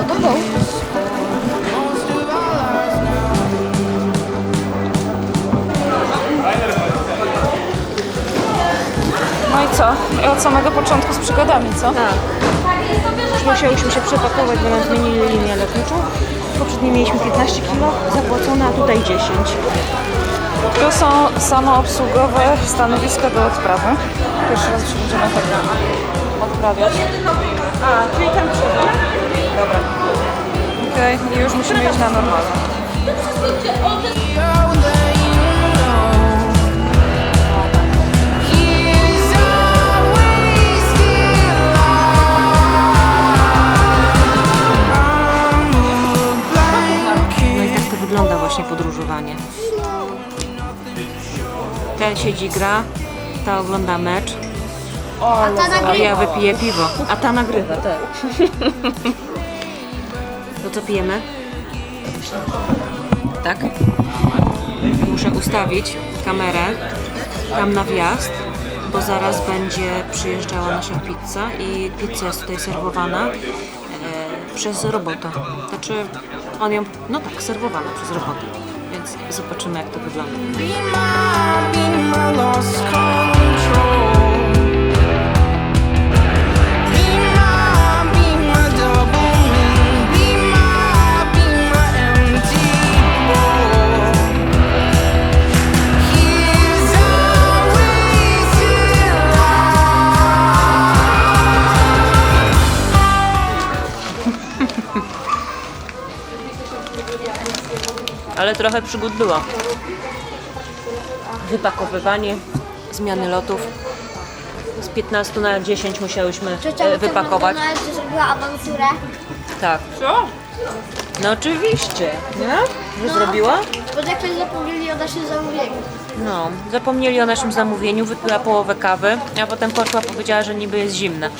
To? No i co? I od samego początku z przygodami, co? Tak. Już musiałyśmy się przepakować, bo nam zmienili linię lotniczą. Poprzednio mieliśmy 15 kg zapłacone, a tutaj 10. Tu są samoobsługowe stanowiska do odprawy. Pierwszy raz się będziemy tak odprawiać. A, czyli tam trzeba? Okej, i już musimy iść na normalne. No i tak to wygląda właśnie podróżowanie. Ten siedzi gra, ta ogląda mecz, a ja wypiję piwo. A ta nagrywa, tak. Co pijemy? Tak? Muszę ustawić kamerę tam na wjazd, bo zaraz będzie przyjeżdżała nasza pizza i pizza jest tutaj serwowana e, przez robota. Znaczy on ją, no tak, serwowana przez robota. Więc zobaczymy jak to wygląda. Ale trochę przygód było. Wypakowywanie, zmiany lotów. Z 15 na 10 musiałyśmy Ciocia e, wypakować. McDonald's zrobiła awanturę. Tak. Co? No oczywiście, nie? Że zrobiła? Bo jak ktoś zapomnieli o naszym zamówieniu. No, zapomnieli o naszym zamówieniu, wypiła połowę kawy, a potem poszła, powiedziała, że niby jest zimna.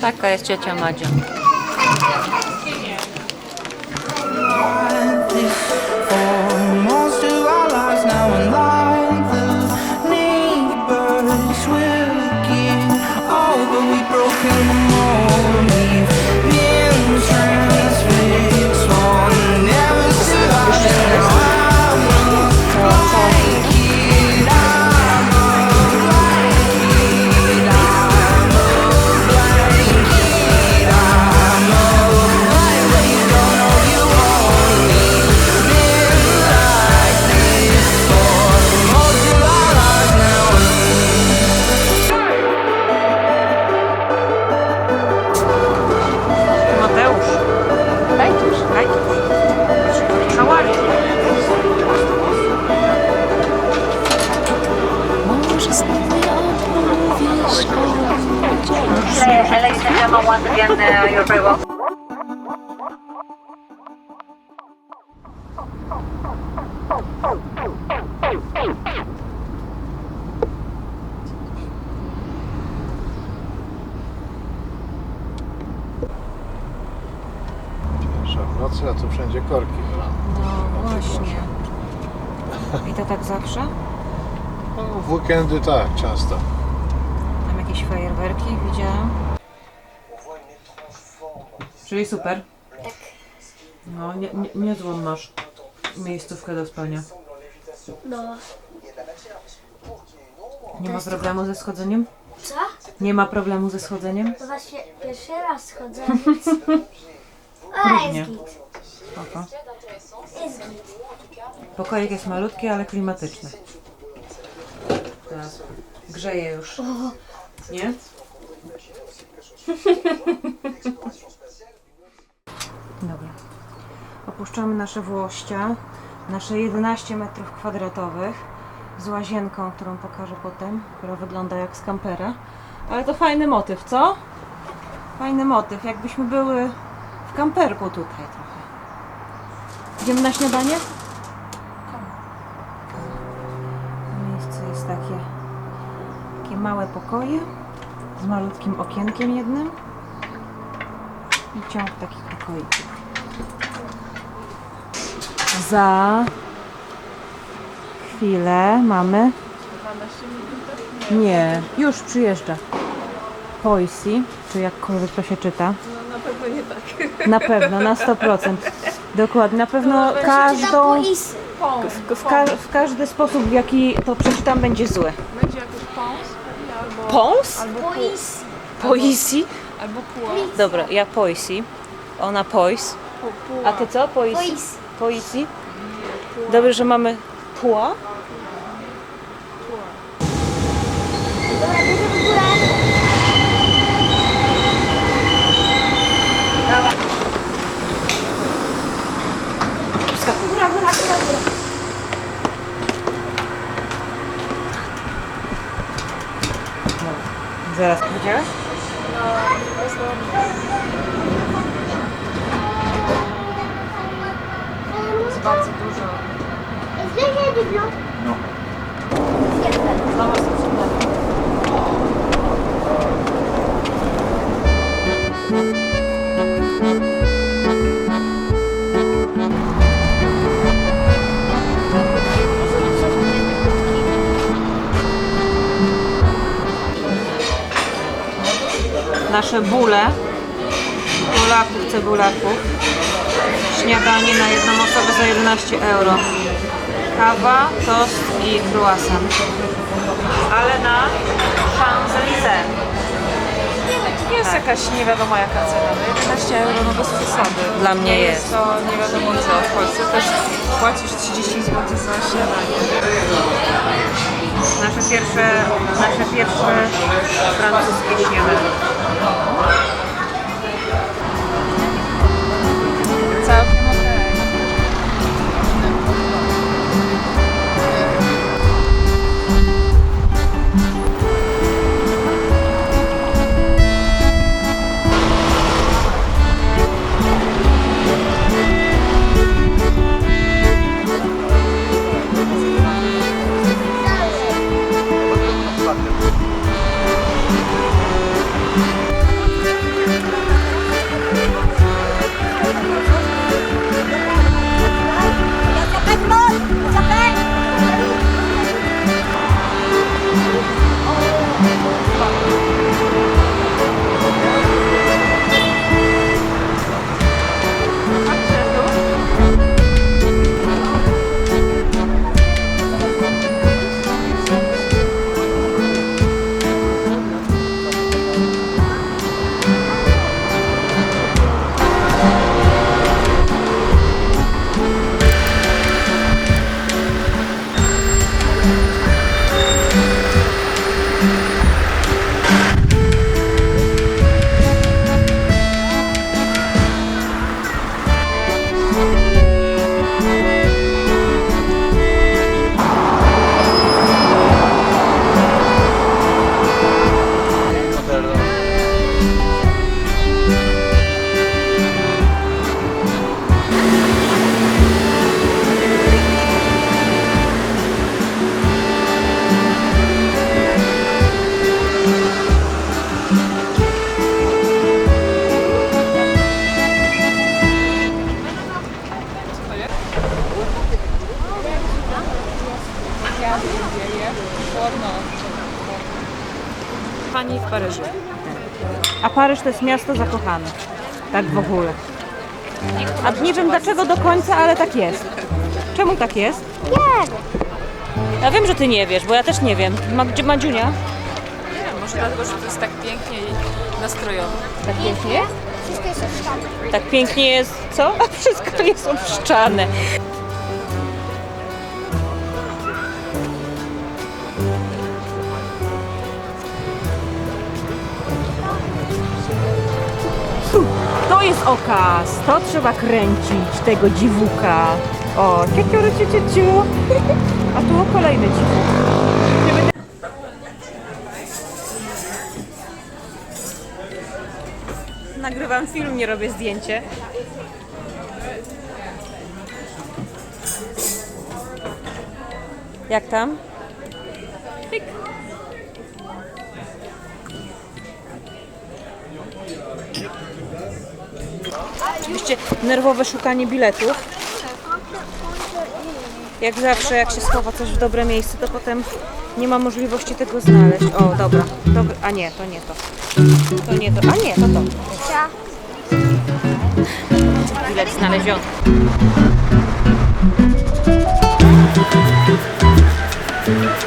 Taka jest ciocia Madzia. Ladies and gentlemen, once again, uh, you're very welcome. Pierwsza w nocy, a tu wszędzie korki wylane. No właśnie. I to tak zawsze? No, w weekendy tak, często. Tam jakieś fajerwerki widziałam. Czyli super. Tak. No, nie, nie, niezłą masz miejscówkę do spania. No. Nie ma problemu ze schodzeniem? Co? Nie ma problemu ze schodzeniem? To właśnie pierwszy raz chodzę, więc... A, Różnie. jest git. Spoko. Jest git. Pokoik jest malutki, ale klimatyczny. Teraz grzeje już. Nie? Dobra. Opuszczamy nasze Włościa. Nasze 11 metrów kwadratowych z łazienką, którą pokażę potem, która wygląda jak z kampera. Ale to fajny motyw, co? Fajny motyw, jakbyśmy były w kamperku tutaj trochę. Idziemy na śniadanie? Miejsce jest takie, takie małe pokoje z malutkim okienkiem jednym i ciąg takich pokoików. Za chwilę mamy. Nie, już przyjeżdża. Poisi, czy jakkolwiek to się czyta. No na pewno nie tak. Na pewno, na 100%. Dokładnie, na pewno każdą, w, w, ka, w każdy sposób, w jaki to przeczytam, będzie złe. Będzie jakoś Pons? albo Polisy. Poisi? Albo puła. Dobra, ja poisi. Ona pois. A ty co? Poisi? Poisi? Dobrze, że mamy górę. Góra, góra, góra. Zaraz powiedziałeś? Jest bardzo dużo. Zbierze biblo. No. Nasze bóle. Polaków, cebulaków. Śniadanie na jedną osobę za 11 euro. Kawa, tost i croissant. Ale na Champs-Élysées. Jest jakaś nie wiadomo jaka cena. No 11 euro, no bez przesady. Dla mnie jest. To nie wiadomo co. W Polsce też płacisz 30 zł za śniadanie. Nasze pierwsze, nasze pierwsze francuskie śniadanie. Paryżu. A Paryż to jest miasto zakochane. Tak w ogóle. A nie wiem dlaczego do końca, ale tak jest. Czemu tak jest? Nie. Ja wiem, że ty nie wiesz, bo ja też nie wiem. Ma, gdzie Madziunia? Nie wiem, może dlatego, że to jest tak pięknie i nastrojowo. Tak pięknie jest? Wszystko jest oszczane. Tak pięknie jest, co? A wszystko jest obszczane. Okaz, to trzeba kręcić, tego dziwuka. O, cieciuru, cieciu. A tu kolejny dziwuk. Nagrywam film, nie robię zdjęcie. Jak tam? Pyk. Oczywiście nerwowe szukanie biletów. Jak zawsze, jak się schowa coś w dobre miejsce, to potem nie ma możliwości tego znaleźć. O, dobra. A nie, to nie to. To nie to. A nie, to to. Bilet znaleziony. Już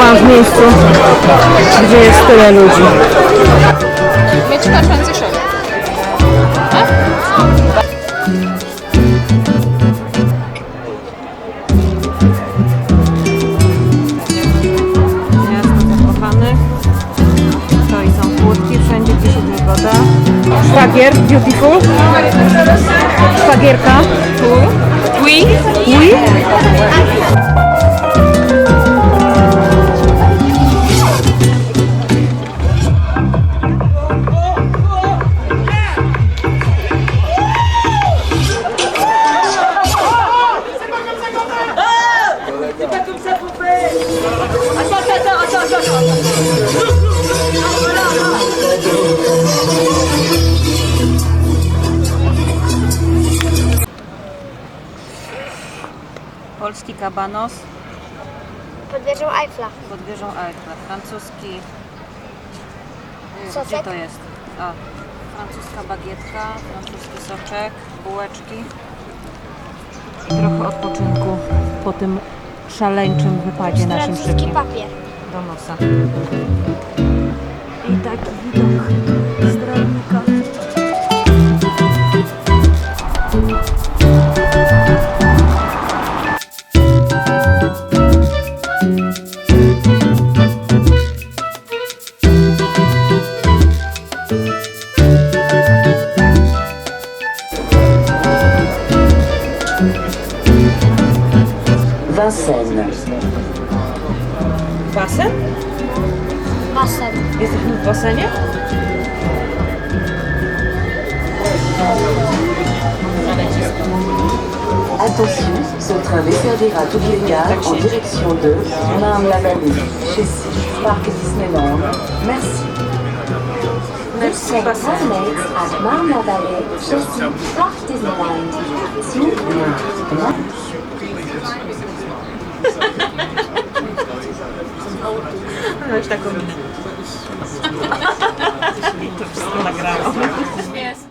byłam w miejscu, gdzie jest tyle ludzi. Się dzieje woda. Szwagier, beautiful. Szwagierka. Oui. Oui. Polski kabanos Pod wieżą Eiffla. pod wieżą Eiffla. Francuski. y? Gdzie to jest? O, francuska bagietka, francuski soczek, bułeczki. I trochę odpoczynku po tym szaleńczym wypadzie naszym Francuski szybkim papier. Do nosa. I taki widok z drabnika. Basen? Basen. Jesteśmy w basenie? Attention, ce train desservira toutes les gares en direction de Marne-la-Vallée, Chessy, Parc Disneyland. Merci. Merci, basen. Terminates at Marne-la-Vallée, Chessy, Parc Disneyland. S'il vous plaît. zamknąć taką minę. I to wszystko nagrałam. Jest.